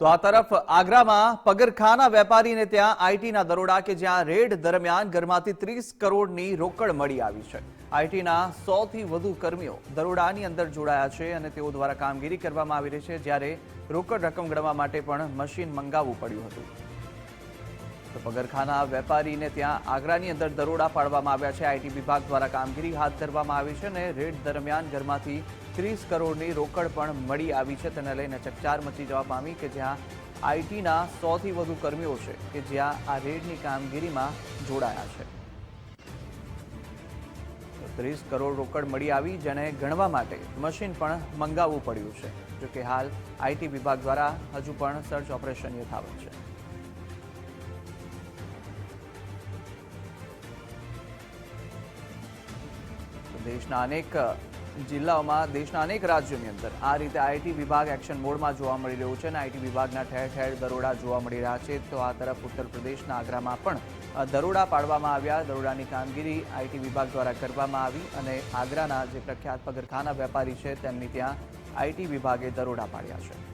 તો આ તરફ આગ્રામાં પગરખાના વેપારીને ત્યાં આઈટીના દરોડા કે જ્યાં રેડ દરમિયાન ઘરમાંથી ત્રીસ કરોડની રોકડ મળી આવી છે. આઈટીના સોથી વધુ કર્મીઓ દરોડાની અંદર જોડાયા છે અને તેઓ દ્વારા કામગીરી કરવામાં આવી રહી છે, જ્યારે રોકડ રકમ ગણવા માટે પણ મશીન મંગાવવું પડ્યું હતું. તો પગરખાના વેપારીને ત્યાં આગ્રાની અંદર દરોડા પાડવામાં આવ્યા છે. આઈટી વિભાગ દ્વારા કામગીરી હાથ ધરવામાં આવી છે અને રેડ દરમિયાન ઘરમાંથી ત્રીસ કરોડની રોકડ પણ મળી આવી છે. તેને લઈને ચકચાર મચી જવા પામી કે જ્યાં આઈટીના સોથી વધુ કર્મીઓ છે કે જ્યાં આ રેડની કામગીરીમાં જોડાયા છે. ત્રીસ કરોડ રોકડ મળી આવી જેને ગણવા માટે મશીન પણ મંગાવવું પડ્યું છે જોકે હાલ આઈટી વિભાગ દ્વારા હજુ પણ સર્ચ ઓપરેશન યથાવત છે. દેશના અનેક જિલ્લાઓમાં દેશના અનેક રાજ્યોની અંદર. આ રીતે આઈટી વિભાગ એક્શન મોડમાં જોવા મળી રહ્યું છે અને આઈટી વિભાગના ઠેર ઠેર દરોડા જોવા મળી રહ્યા છે. તો આ તરફ ઉત્તર પ્રદેશના આગ્રામાં પણ દરોડા પાડવામાં આવ્યા. દરોડાની કામગીરી આઈટી વિભાગ દ્વારા કરવામાં આવી અને આગ્રાના જે પ્રખ્યાત પગરખાના વેપારી છે, તેમની ત્યાં આઈટી વિભાગે દરોડા પાડ્યા છે.